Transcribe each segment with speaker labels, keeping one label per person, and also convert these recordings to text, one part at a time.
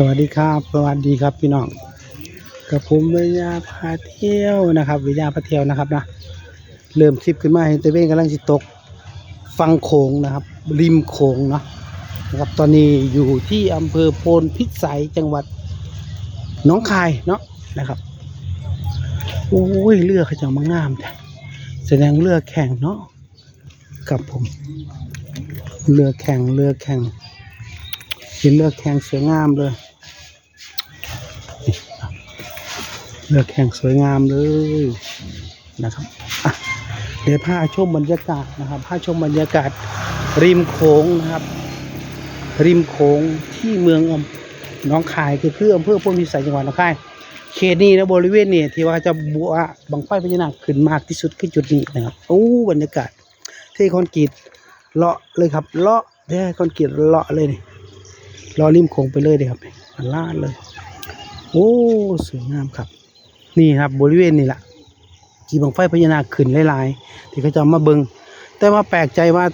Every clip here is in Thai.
Speaker 1: สวัสดีครับสวัสดีครับพี่น้องกับผมวิญญาพาเที่ยวนะครับวิญญาพาเที่ยวนะครับนะเริ่มทริปขึ้นมาเห็นเตเว่นกำลังจิตกฟังโขงนะครับ ริมโขงเนาะนะครับตอนนี้อยู่ที่อำเภอโพนพิสัยจังหวัดหน้องคายเนาะนะครับโอ้ยเรือเขาจะมางามแต่แสดงเรือแข่งเนาะกับผมเรือแข่งเรือแข่งเป็นเลือกแข่งสวยงามเลย เลือกแข่งสวยงามเลยนะครับเดี๋ยวพาชมบรรยากาศนะครับพาชมบรรยากาศริมโขงนะครับ ริมโขงที่เมืองอำหน้องคายคือคืออำเภอพนพิสัยจังหวัดหนองคายเขตนี้นะบริเวณนี้ที่ว่าจะบัวบังไฟพญานาคขึ้นมากที่สุดคือจุดนี้นะครับโอ้บรรยากาศเทคอนกรีตเลาะเลยครับเลาะเทคอนกรีตเลาะเลยนี่รอริมโขงไปเลยเดีครับอันลาดเลย โอ้สวยงามครับ นี่ครับบริเวณนี่แหละที่บังไฟพญานาคขึ้นหลายๆที่เขาจะเอามาเบิงแต่ว่าแปลกใจว่า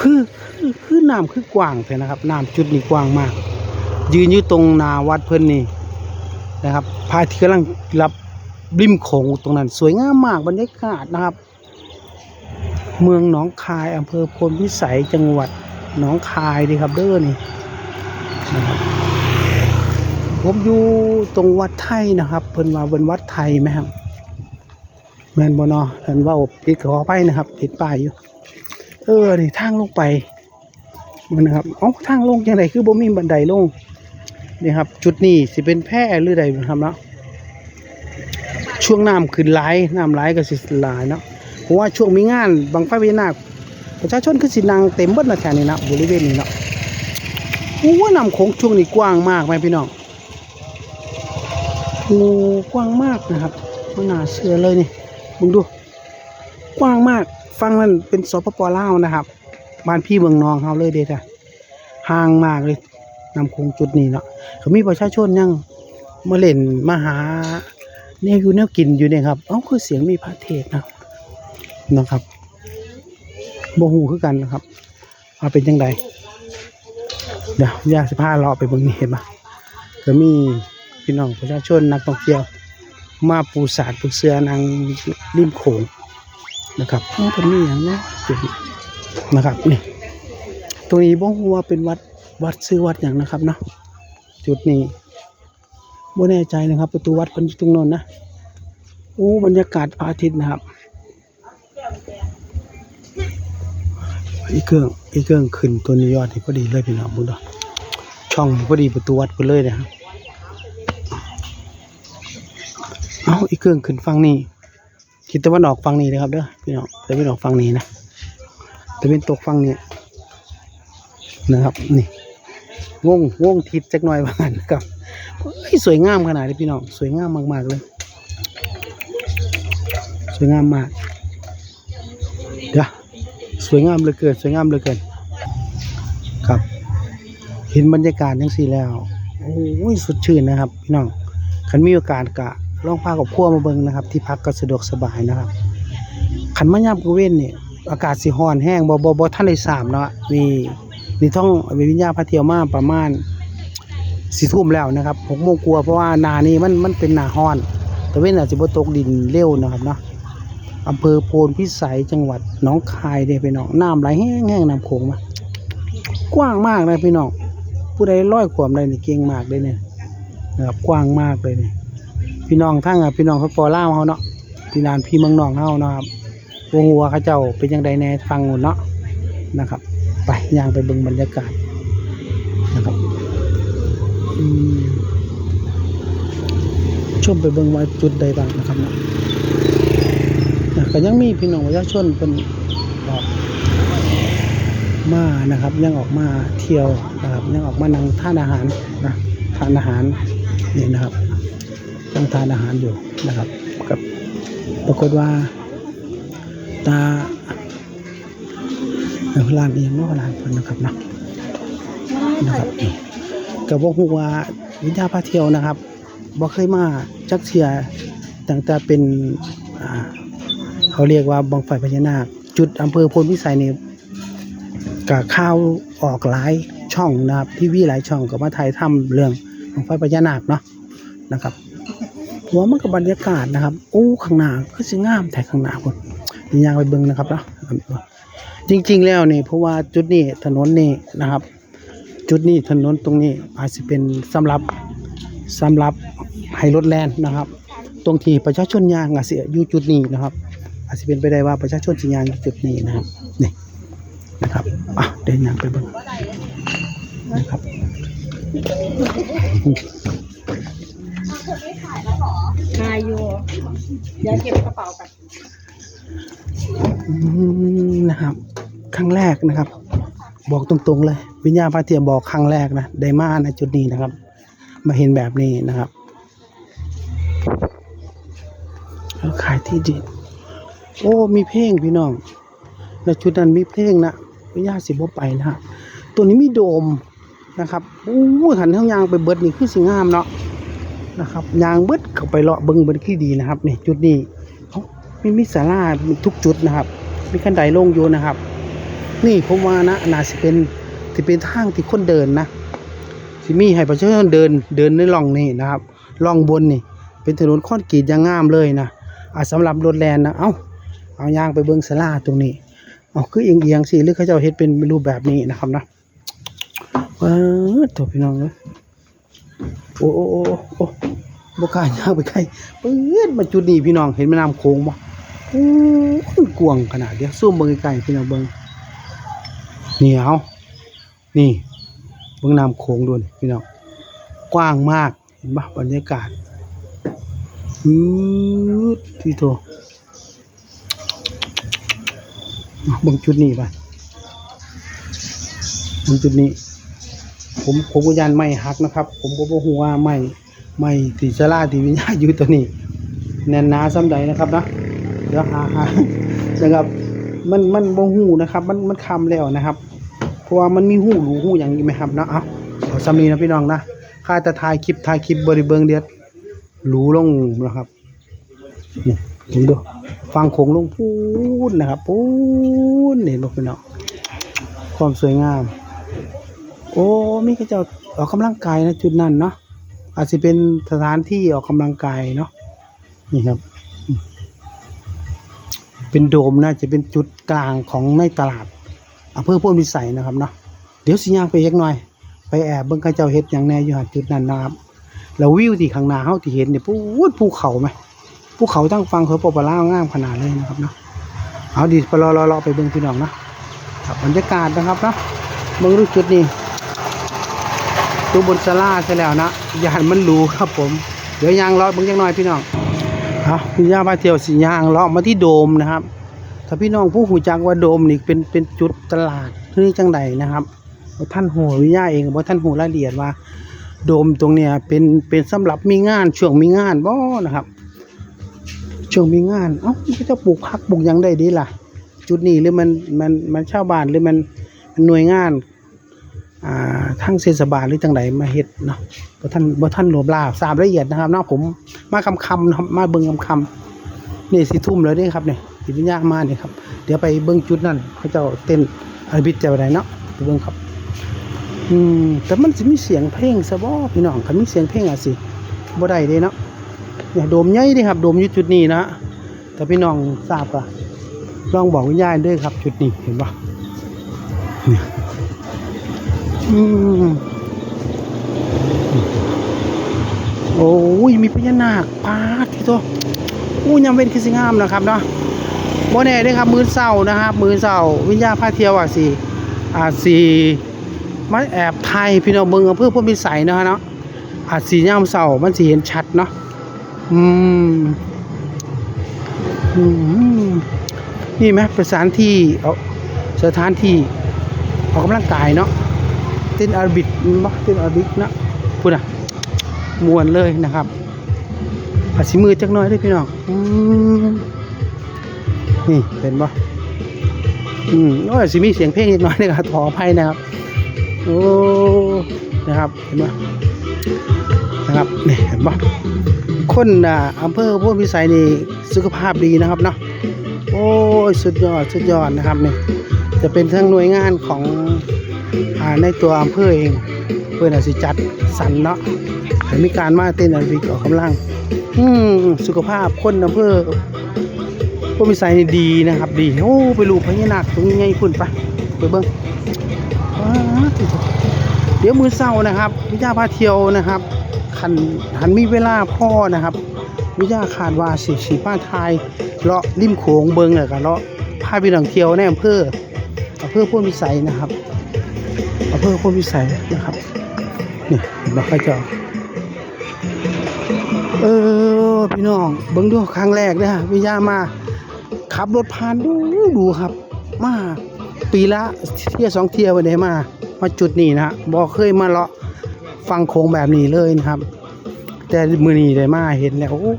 Speaker 1: คือคือคอน้ำคือกว้างแท้นะครับน้ำจุดนี้กว้างมาก ยืนอยู่ตรงนาวัดเพิ่อนนี่นะครับพระอาที่กำลังรับริมโขงตรงนั้น สวยงามมากบรรยากาศนะครับ เมืองหนองคายอำเภอพลพิสัยจังหวัดหนองคายดีครับเด้อนี่นะครับ ผมอยู่ตรงวัดไทยนะครับ เพิ่นว่าเป็นวัดไทยไหมครับแมนบอนอเพิ่นว่าผิดขอไปนะครับผิดป้ายอยู่ เออนี่ทางลงไปมันนะครับอ๋อทางลงยังไงคือบ่มีบันไดลงนี่ครับ จุดนี้สิเป็นแพร่หรือใดนะครับเนาะช่วงน้ำขึ้นไหลน้ำไหลก็สิหลายเนาะเพราะว่าช่วงมีงานบังไฟพญานาประชาชนคือสินังเต็มเบิดนะแถวนี้นะบริเวณนี้เนาะโอ้ว่าน้ำโขงช่วงนี้กว้างมากไหมพี่น้อง โอ้กว้างมากนะครับมันน่าเชื่อเลยนี่มึงดู กว้างมากฟังมันเป็นสปปลาวนะครับ บ้านพี่เมืองนองเขาเลยเด็ดอะห่างมากเลยนำโขงจุดนี้เนาะเขามีประชาชนยังมาเล่นมาหาเนี่ยอยู่แนวกินอยู่เนี่ยครับเอ้าคือเสียงมีพระเทศนะนะครับโบหูคือกันนะครับว่าเป็นยังไงเดี๋ยวยาสิพาเราไปเบิ่งนี่เห็นปะก็มี พี่น้องประชาชนนักท่องเที่ยว มาปูสาดปูเสือนางริมโขงนะครับโอ้เป็นนี่อย่างนี้ยจุดนี้นะครับนี่ตรงนี้บ่ฮู้ว่าเป็นวัดวัดชื่อวัดอย่างนะครับเนาะจุดนี้บ่แน่ใจนะครับ ประตูวัดเป็นตรงน้นนะโอ้บรรยากาศพระอาทิตย์นะครับอีเครื่องอีเครื่องขึ้นตัวนี้ยอดที่พอดีเลยพี่น้องบุญดอกช่องพอดีประตูวัดไปเลยนะครับ เอาอีกเครื่องขึ้นฟังนี้คิดตะวันออกฟังนี้นะครับเด้อพี่น้องตะวันออกฟังนี้นะตะวันตกฟังนี้นะครับนี่วงวงทิศจักหน่อยบ้านนะครับสวยงามขนาดนี้พี่น้องสวยงามมาก ๆ เลย สวยงามมากเดี๋ยวสวยงามเหลือเกินสวยงามเหลือเกินครับเห็นบรรยากาศทั้งสี่แล้วโอ้ยสดชื่นนะครับ พี่น้องคันมีโอกาสกะ ลองพากับพัวมาเบิ่งนะครับ ที่พักก็สะดวกสบายนะครับขันมายามกเว้นเนี่ยอากาศสิร้อนแห้งบ่บ่บ่ท่านได้สามเนาะนี่นี่ท่องวิญญาณพระเที่ยวมาประมาณสี่ทุ่มแล้วนะครับหกโมงกลัวเพราะว่าหนานี้มันมันเป็นหนาร้อนต่เว้นอาจจะบ่ตกดินเร็วนะครับเนาะอำเภอโพนพิสัยจังหวัดหนองคายเด้พี่น้องน้ำไหลแห้งๆน้ำโขงมากว้างมากนะพี่น้องผู้ใดร้อยขวมได้นี่เก่งมากเลยเนี่ยนะครับกว้างมากเลยเนี่ย พี่น้องทั้งอะพี่น้องเขาปอล่าเขาเนาะพี่นานพี่เมืองนองเขาเนาะครับวงหัวเขาเจ้าเป็นยังไงในฟังหมดเนาะนะครับ ไปย่างไปเบิ่งบรรยากาศนะครับชมไปเบิ่งว่าจุดใดบ้างนะครับเนาะนะก็ยังมีพี่น้องประชาชนเป็นออกมานะครับ ยังออกมาเที่ยวนะครับยังออกมานั่งทานอาหารนะทานอาหารนี่นะครับ ยังทานอาหารอยู่นะครับกับปรากฏว่า ตาเอ่อร้านเองนาะร้านเพิ่นนะครับเนาะนะครับกับว่าฮู้ว่าวิทยาพาเที่ยวนะครับบ่เคยมาจักเทียตั้งแต่เป็นเขาเรียกว่าบังไฟพญานาคจุดอำเภอพลพิสัยเนี่ยกับข้าวออกหลายช่องช่องนะครับทีวีหลายช่องก็มาถ่ายทำเรื่องของไฟพญานาคเนาะนะครับ หัวมันกับบรรยากาศนะครับโอ้ข้างหน้าก็สิงามแต่ข้างหน้าคนนี่ยางไปเบิ่งนะครับเนาะจริง ๆ แล้วนี่เพราะว่าจุดนี้ถนนนี่นะครับ จุดนี้ถนนตรงนี้อาจจะเป็นสำหรับสำหรับให้รถแล่นนะครับ ตรงที่ประชาชนยางอาจจะอยู่จุดนี้นะครับ อาจจะเป็นไปได้ว่าประชาชนสิยางอยู่จุดนี้นะครับนี่นะครับอะเดินยางไปเบิ่งนะครับ
Speaker 2: นายอยู่เดี๋ยวเก็บกระเป๋ากัน
Speaker 1: นะครับ ครั้งแรกนะครับ บอกตรงๆเลย วิญญาณพระเทียมบอกครั้งแรกนะได้มาในจุดนี้นะครับ มาเห็นแบบนี้นะครับแล้วขายที่ดินโอ้มีเพลงพี่น้องแล้วจุดนั้นมีเพลงนะวิญญาณสิบ่ไปนะครับตัวนี้มีโดมนะครับโอ้หันทั้งยางไปเบิดนี่คือสิงามเนาะ นะครับยางเบิดเข้าไปเลาะเบิงเบิดที่ดีนะครับนี่จุดนี้เอ้ามีมีศาลาทุกจุดนะครับ มีคันไดลงอยู่นะครับ นี่ผมว่านะน่าสิเป็นที่เป็นทางที่คนเดินนะสิมีให้ประชาชนเดินเดินในร่องนี่นะครับร่องบนนี่ เป็นถนนคอนกรีตย่างงามเลยนะอ่าสำหรับรถแลนนะเอ้าเอายางไปเบิ่งศาลาตรงนี้เอาคือเอียงๆสิหรือเขาจ้าเฮ็ดเป็นรูปแบบนี้นะครับนะเออตัวพี่น้องเอ้ยโอ้โอ้โอ้โอ้ บกล้าย่างไปใกล้เปิดมาจุดนี้พี่น้องเห็นแม่น้ำโขงบ่โอ้กวงขนาดเดียวซูมเบิ่งไกลๆพี่น้องเบิ่งนี่เอานี่เบิ่งน้ำโขงด้วยนี่พี่น้องกว้างมากเห็นปะบรรยากาศอืดที่โตเอาบิ่งจุดนี้ไปเบิ่งจุดนี้ ผมผมก็ยันไม่หักนะครับ ผมก็บ่ฮู้ว่าไม่ ไม่ติสลาที่วิญญาณอยู่ตัวนี้แน่นหนาซ้ำใดนะครับนะเดี๋ยวหาหานะครับ มันมันบ่หูนะครับ มันมันคำแล้วนะครับ เพราะว่ามันมีหูหรูหูอย่างนี้ไหมครับนะเอาเอาซ้ำนี้นะพี่น้องนะค่าจะถ่ายคลิปถ่ายคลิปบริเบิงเดียดหรูลงนะครับนี่ดูฟังโขงลงพูนนะครับพูนนี่ลูกพี่น้องความสวยงาม โอ้มีกระเจ้าออกกำลังกายนะจุดนั้นเนาะ อาจจะเป็นสถานที่ออกกำลังกายเนาะนี่ครับ เป็นโดมน่าจะเป็นจุดกลางของในตลาดอำเภอพ้นวิสัยนะครับเนาะเดี๋ยวสิยางไปยักหน่อย ไปแอบเบิ่งเขาเจ้าเฮ็ดอย่างแน่อยู่หาจุดนั้นนะครับแล้ววิวที่ข้างหน้าเฮาที่เห็นเนี่ยปูดภูเขาไหมภูเขาตั้งฟังเขาปอปลาวงามขนาดเลยนะครับเนาะเอาดิไปรอรอไปเบิ่งพี่น้องนะครับบรรยากาศนะครับเนาะเบิ่งรูจุดนี้ ตัวบนศาลาใช่แล้วนะยานมันรูครับผม เดี๋ยวยางรอเบิ่งจักหน่อยพี่น้องครับพี่ย่ามาเที่ยวสียางลาะมาที่โดมนะครับ ถ้าพี่น้องผู้หูจักว่าโดมนี่เป็นเป็นจุดตลาดที่จังใดนะครับท่านโหวิย่าเองบ่ท่านโหรายละเอียดว่า โดมตรงเนี้ยเป็นเป็นสำหรับมีงานช่วงมีงานบ่นะครับ ช่วงมีงานเอ้ามันจะปลูกผักปลูกยังได้ดีล่ะ จุดนี้หรือมันมันมันชาวบ้านหรือมันหน่วยงาน อ่าทั้งเทศบาลหรือจังใดมาเฮ็ดเนาะบ่ท่านบ่ท่านรวบลาบทราบละเอียดนะครับเนาะผมมาคำคำมาเบิ่งคำคำนี่สิทุ่มแล้วเด้ครับเนี่ยสิวิญญาณมาเนี่ยครับ เดี๋ยวไปเบิ่งจุดนั้นเขาเจ้าเต้นอาราบิดจะไปไหนเนาะไปเบิ่งครับ อืมแต่มันสิมีเสียงเพลงซะบ่พี่น้องคันมีเสียงเพลงอะสิบ่ได้เด้เนาะเนี่ยโดมใหญ่เด้ครับโดมอยู่จุดนี้นะแต่พี่น้องทราบก็ลองบอกวิญญาณด้วยครับ จุดนี้เห็นปะเนี่ย โอ้ยมีพญานาคปาดที่ตัวอู้ยยังเป็นคือสิงามนะครับเนาะโมแน่ด้ครับมือเศร้านะครับ มือเศร้าวิญญาณพาเที่ยวอะสิอาจสีมาแอบไทยพี่น้องเมืองอำเภอพุทธพิสัยนะฮะเนาะอาจสียามเศร้ามันสีเห็นชัดเนาะอืมอืมนี่ไหมป็นสถานที่เอาสถานที่ออกกำลังกายเนาะ เต้นอาราบิกมักเต้นอาราบิกนะพูดอะมวนเลยนะครับอาสิมือจักน้อยด้วยพี่น้องนี่เป็นปะอืมโอ้ยสิมีเสียงเพลงนิดหน่อยนะครับขออภัยนะครับโอ้นะครับเห็นปะนะครับนี่เห็นปะคนอ่าอำเภอโพนพิสัยนี่สุขภาพดีนะครับเนาะโอ้ยสุดยอดสุดยอดนะครับนี่จะเป็นทั้งหน่วยงานของ ในตัวอำเภอเอง เพื่อนอาจสิจัดสรรเนาะให้มีการมาเต้นอโรบิกออกกำลัง อืมสุขภาพคนอำเภอพวกมิสัยนี่ดีนะครับ ดีโอ้ไปลูกพญานาคตรงนี้ไงคุณไปไปเบิ้งเดี๋ยวมือเศร้านะครับวิจาพาเที่ยวนะครับคันหันมีเวลาพ่อนะครับวิจาขาดว่าสิสีป้าไทยเลาะริมโขงเบิงเลยกันเลาะพาไปหนังเที่ยวในอำเภออำเภอพ้นวิสัยนะครับ อำเภอพ้นวิสัยนะครับ นี่เห็นไหมข้าเจ้าเออพี่น้องเบิ่งดูครั้งแรกเด้อวิยามา ขับรถผ่านดูดูครับ มาปีละเที่ยวสองเที่ยววันนี้มา มาจุดนี้นะบ่เคยมาเลาะฟังโค้งแบบนี้เลยนะครับ แต่มือนี้ได้มาเห็นแล้วอ้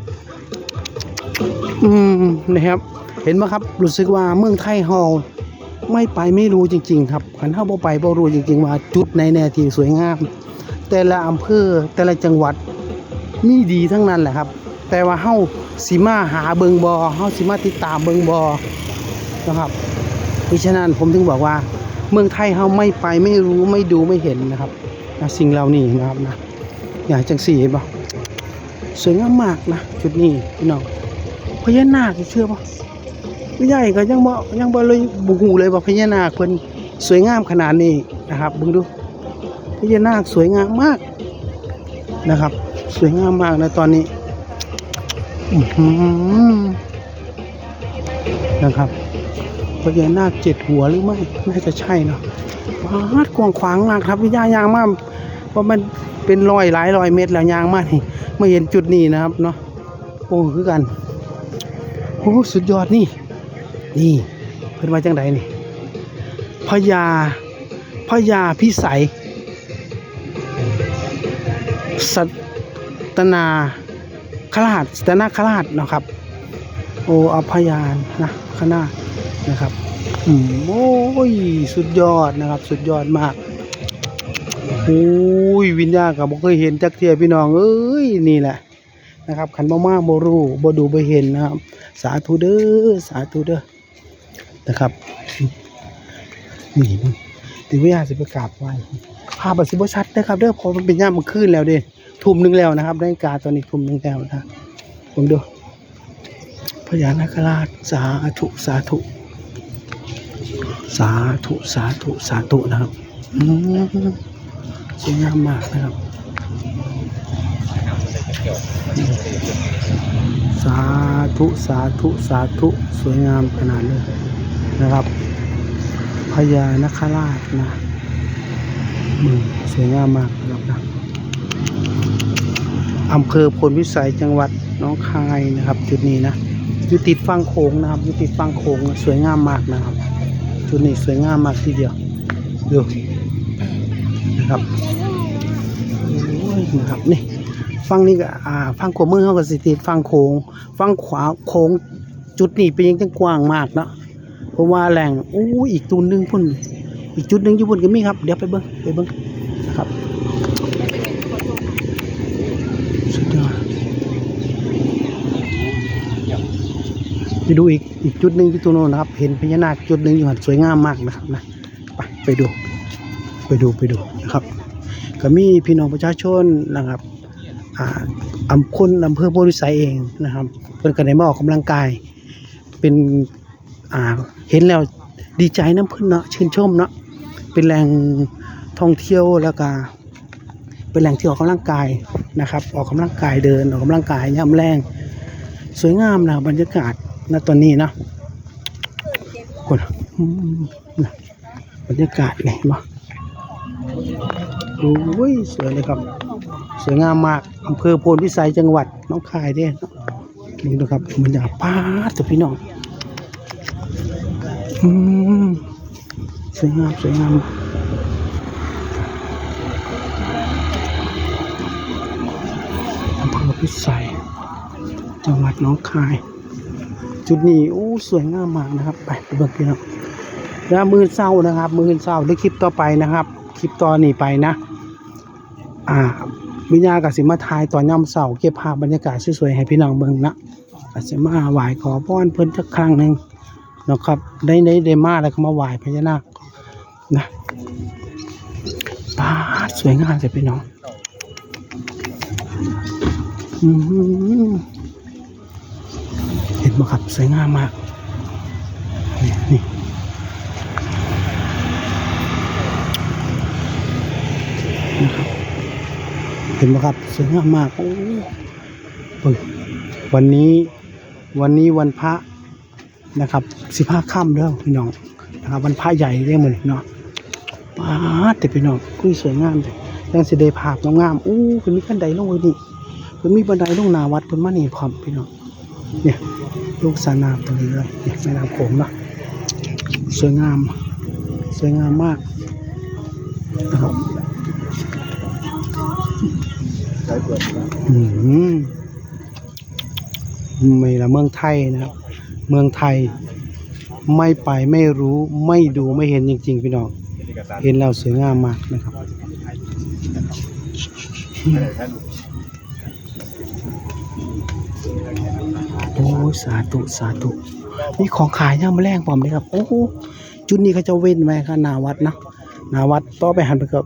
Speaker 1: อืมนะครับ เห็นไหมครับ รู้สึกว่าเมืองไทยเฮา ไม่ไปไม่รู้จริง ๆ ครับขันเฮาบ่ไปบ่รู้จริง ๆ ว่าจุดไหนแน่ที่สวยงาม แต่ละอำเภอแต่ละจังหวัดมีดีทั้งนั้นแหละครับ แต่ว่าเฮาสิมาหาเบิงบอเฮาสิมาติดตามเบิงบอนะครับเพราะฉะนั้นผมถึงบอกว่า เมืองไทยเฮาไม่ไปไม่รู้ไม่ดูไม่เห็นนะครับนะสิ่งเหล่านี้นะครับนะอย่างจังสี่เห็นปะสวยงามมากนะจุดนี้พี่น้องพญานาคเชื่อปะ ใหญ่ก็ยังบ่ยังบ่เลยบุหูเลยว่าพญานาคเพิ่นสวยงามขนาดนี้นะครับเบิ่งดูพญานาคสวยงามมากนะครับ สวยงามมากนะตอนนี้นะครับพญานาคเจ็ดหัวหรือไม่น่าจะใช่เนาะวาดกว้างขวางมากครับวิญญาณยางมากเพราะมันเป็นรอยหลายรอยเม็ดแล้วยางมากนี่ไม่เห็นจุดนี้นะครับเนาะโอ้คือกันโอ้สุดยอดนี่ นี่เพิ่นมาจังไดนี่พญาพญาพิสัย สัตนาคราชสัตนาคราชนะครับ โออภยานนะคณะนะครับอืมโอ้ยสุดยอดนะครับ สุดยอดมากโอ้ยวิญญาณกับบ่เคยเห็นจักเทียพี่น้องเอ้ยนี่แหละนะครับขันบ่มาบ่รู้บ่ดูบ่เห็นนะครับ สาธุเด้อสาธุเด้อ นะครับนี่นี่ถึงเวลาสิไปกราบไหว้ภาพสิบชัดนะครับเด้อพอมันเป็นย่ามันขึ้นแล้วเด้ทุ่มหนึ่งแล้วนะครับนาฬิกาตอนนี้ทุ่มหนึ่งแล้วนะผมดูพญานาคราชสาธุสาธุ สาธุสาธุสาธุนะครับสวยงามมากนะครับ สาธุสาธุสาธุสวยงามขนาดเลย นะครับพญานาคราชนะอืมสวยงามมากนะครับนะอำเภอพลวิสัยจังหวัดน้องคายนะครับ จุดนี้นะอยู่ติดฟังโขงนะครับอยู่ติดฟังโขงสวยงามมากนะครับ จุดนี้สวยงามมากทีเดียวดูนะครับนะครับนี่ฟังนี่ก็อ่าฟังขวามือเขาก็สิติดฟังโขงฟังขวาโขงจุดนี้เป็นยังจังกว้างมากเนาะ เพราะว่าแหล่งอู้อีกตัวหนึ่งพุ่นอีกจุดหนึ่งญี่ปุ่นก็มีครับ เดี๋ยวไปเบิ้งไปเบิ้งนะครับสุดยอดไปดูอีกอีกจุดหนึ่งที่ตัวโน้นนะครับ เห็นพญานาคจุดหนึ่งอยู่หันสวยงามมากนะครับนะไปไปดู ไปดูไปดูนะครับ ก็มีพี่น้องประชาชนนะครับอ่าอำคนอำเภอโพธิสัยเองนะครับเพื่อนก็ได้มาออกกำลังกาย เป็น อ่าเห็นแล้วดีใจน้ำเพื่อนเนาะชื่นชมเนาะเป็นแหล่งท่องเที่ยวแล้วก็เป็นแหล่งที่ออกกำลังกายนะครับ ออกกำลังกายเดินออกกำลังกายย่ำแรงสวยงามนะบรรยากาศณตอนนี้นะคนบรรยากาศไงมาโอ้ยสวยเลยครับ สวยงามมากอำเภอโพนพิสัยจังหวัดน้องคายเด้เนาะนี่นะครับบรรยากาศป้าดจ้ะพี่น้อง สวยงามสวยงามอำเภอพิสัยจังหวัดน้องคาย จุดนี้โอ้สวยงามมากนะครับ ไปไปเบิ่งพี่น้องแล้วมือเศร้านะครับ มือเศร้าหรือคลิปต่อไปนะครับ คลิปตอนนี้ไปนะ อ่าวิญญากับสิมาทายตอนย่ำเศร้าเก็บภาพบรรยากาศสวยๆให้พี่น้องเบิ่งนะอาจจะมาไหว้ขอพรเพิ่นสักครั้งหนึ่ง นะครับ ได้ได้ได้มาแล้วก็มาไหว้พญานาคนะปาสวยงามเลยพี่น้องเห็นไหมครับสวยงามมากนี่นี่นะครับเห็นไหมครับสวยงามมากโอ้เบิ่งวันนี้วันนี้วันพระ นะครับสิบห้าค่ำเด้อพี่น้องนะครับวันพระใหญ่เรียกมันเนาะป้าแต่พี่น้องอุ้ยสวยงามเลยยังสิได้ภาพงามๆอู้เพิ่นมีขั้นใดลงไว้นี่เพิ่นมีบันไดลงนาวัดเพิ่นมานี่พร้อมพี่น้องเนี่ยลูกสาน้ำตรงนี้เลยเนี่ยแม่น้ำโขงเนาะสวยงาม สวยงามมากนะครับอืมไม่ละเมืองไทยนะครับ เมืองไทย ไม่ไปไม่รู้ไม่ดูไม่เห็นจริง ๆ พี่น้อง เห็นแล้วสวยงามมากนะครับ โอ้สาธุสาธุมีของขายย่างมาแรงพร้อมเลยครับ โอ้โหจุดนี้เขาจะเว้นไว้ค่ะนาวัดนะนาวัดต่อไปหันไปก็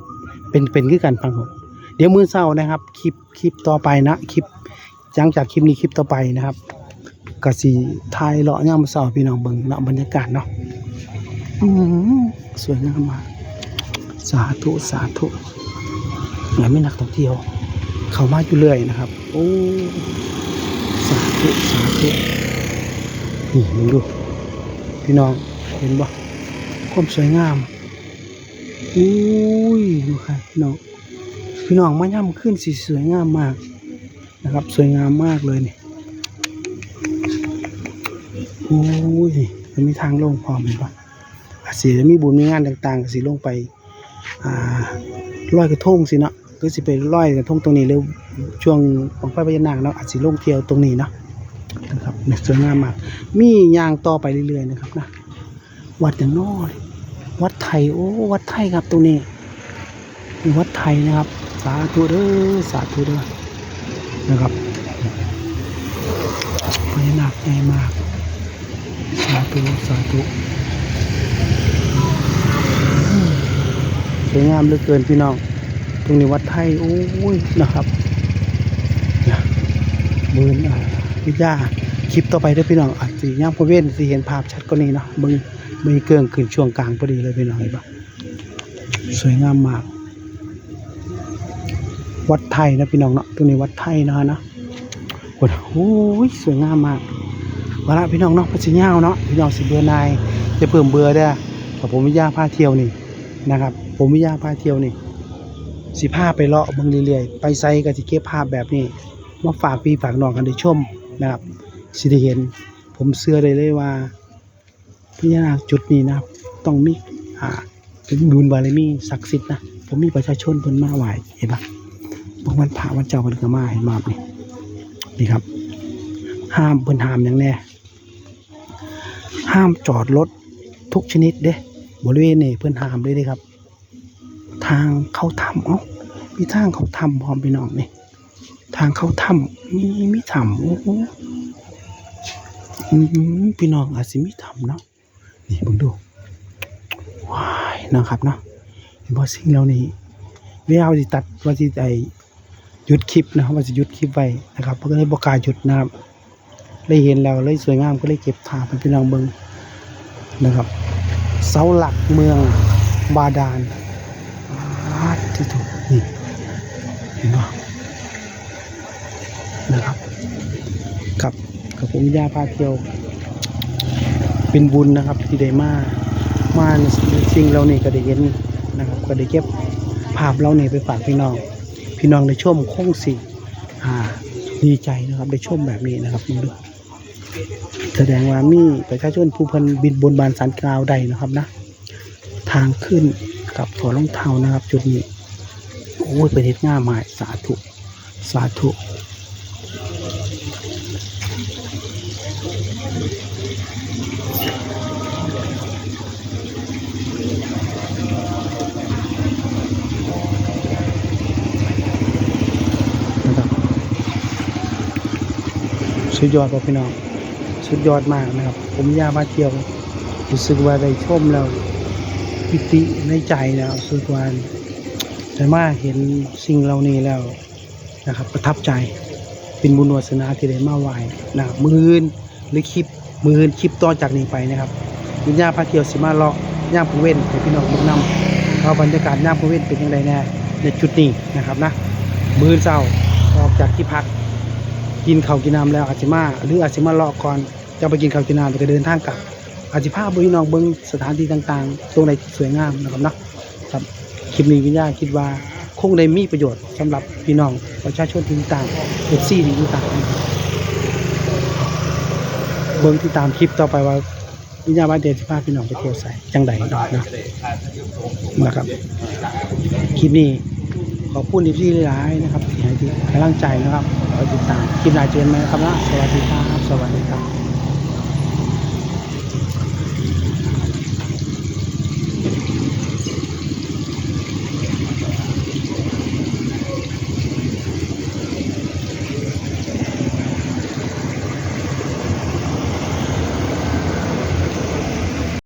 Speaker 1: เป็นเป็นคือกันฟังผมเดี๋ยวมือเช้านะครับ คลิปคลิปต่อไปนะ คลิปหลังจากคลิปนี้คลิปต่อไปนะครับ ก็สิถ่ายเลาะย่างมื้อเช้าให้พี่น้องเบิ่งเนาะบรรยากาศเนาะอืมสวยงามมากสาธุสาธุเหมือนมีนักท่องเที่ยว เข้ามาอยู่เรื่อยนะครับ โอ้สาธุสาธุนี่มึงดู พี่น้องเห็นบ่ความสวยงามอุ้ยดูค่ะพี่น้องพี่น้องมาย่ำขึ้นสีสวยงามมากนะครับ สวยงามมากเลยนี่โอ้ยมันมีทางลงพร้อมเห็นปะอาจสิมีบุญมีงานต่าง ๆก็สิลงไปอ่าลอยกระทงสิเนาะก็สิไปลอยกระทงตรงนี้หรือช่วงของไฟพญานาคเนาะอาจสิลงเที่ยวตรงนี้เนาะนะครับเนี่ยสวยงามมาก มียางต่อไปเรื่อยๆนะครับนะวัดอย่างน้อยวัดไทยโอ้วัดไทยครับตรงนี้วัดไทยนะครับ สาธุเด้อสาธุเด้อนะครับพญานาคใหญ่มาก สาธุสาธุสวยงามเหลือเกินพี่น้อง ตรงนี้วัดไทย โอ้ยนะครับนะเบิร์นอ่าวิทยาคลิปต่อไปเด้อพี่น้องอาจจะย่างพอเว้นสิเห็นภาพชัดกว่านี้เนาะมึงมึงเกิงขึ้นช่วงกลางพอดีเลยพี่น้องเห็นปะสวยงามมาก วัดไทยนะพี่น้องเนาะตรงนี้วัดไทยนะฮะนะโอ้โหสวยงามมาก เวลาพี่น้องเนาะพัชญาวเนาะพี่น้องสิเบื่อนายจะเพิ่มเบื่อเด้กับผมวิทยาพาเที่ยวนี่นะครับ ผมวิทยาพาเที่ยวนี่สิพาไปเลาะเบิ่งเรื่อยๆไปไซก็สิเก็บภาพแบบนี้มาฝากพี่ฝากน้องกันได้ชมนะครับสิได้เห็น ผมเชื่อได้เลยว่าพญานาจุดนี้นะต้องมีอ่าเป็นบุญบารมีศักดิ์สิทธิ์นะผมมีประชาชนเพิ่นมาไหวเห็นปะบางวันพระวันเจ้าเพิ่นก็มาเห็นมานี่นี่ครับ ห้ามเพิ่นห้ามอย่างแน่ ห้ามจอดรถทุกชนิดเด้บริเวณนี่เพื่อนหามเลยเด้ครับ ทางเข้าถ้ำเอ้ามีทางเข้าถ้ำพร้อมพี่น้องนี่ทางเข้าถ้ำมีมีถ้ำโอ้โหพี่น้องอาจสิมีถ้ำเนาะนี่เบิ่งดูว้ายนะครับเนาะเห็นบ่สิ่งเหล่านี้เวลาสิตัดว่าสิไอหยุดคลิปนะครับว่าสิหยุดคลิปไว้นะครับเพราะก็เลยบ่กล้าหยุดนะครับ เลยเห็นแล้วเลยสวยงามก็เลยเก็บภาพให้พี่น้องเบิงนะครับ เสาหลักเมืองบาดาลที่ถูกนี่เห็นไหมนะครับกับกับผมย่าพาเที่ยว เป็นบุญนะครับที่ได้มามาสิ่งเราเนี่ก็ได้เห็นนะครับ ก็ได้เก็บภาพเราเนี่ไปฝากพี่น้อง พี่น้องได้ชมคงสิอ่าดีใจนะครับได้ชมแบบนี้นะครับมึงดู แสดงว่ามีประชาชนผู้เพันบินบนบานสันกล่าวใดนะครับนะ ทางขึ้นกับถอดรองเท้านะครับ จุดนี้โอ้ยเป็นเฮ็ดง่ามหมายสาธุสาธุนะครับสุดยอดป่ะพี่น้อง สุดยอดมากนะครับ ผมยามาเที่ยวรู้สึกว่าได้ชมแล้วปิติในใจนะครับรู้สึกว่าแต่มาเห็นสิ่งเหล่านี้แล้วนะครับ ประทับใจเป็นบุญวาสนาที่ได้มาไหว้นะครับมืออื่นหรือคลิปมืออื่นคลิปต่อจากนี้ไปนะครับวิญญาพระเที่ยวสิมาเลาะย่ามพงเว้นให้พี่น้องเบิ่งนำเอาบรรยากาศย่ามพงเว้นเป็นยังไงแน่ในจุดนี้นะครับนะมือเช้าออกจากที่พักกินข้าวกินน้ำแล้วอาจจะมาหรืออาจจะมาเลาะก่อน จะไปกินข้าวกินน้ำแล้วก็เดินทางกลับอาจจะพาพี่น้องเบิ่งสถานที่ต่างๆ ตรงไหนสวยงามนะครับนะครับคลิปนี้วิญญาคิดว่าคงได้มีประโยชน์สำหรับพี่น้องประชาชนที่ต่างเอฟซีที่ต่างนะครับเบิ่งที่ตามคลิปต่อไปว่าวิญญาณบ้านเดชสิพาพี่น้องไปเที่ยวใส่จังใดนะนะครับคลิปนี้ขอบคุณที่หลายๆนะครับที่ให้ที่กำลังใจนะครับคอติดตามคลิปหน้าเจอกันไหมครับนะสวัสดีครับสวัสดีครับ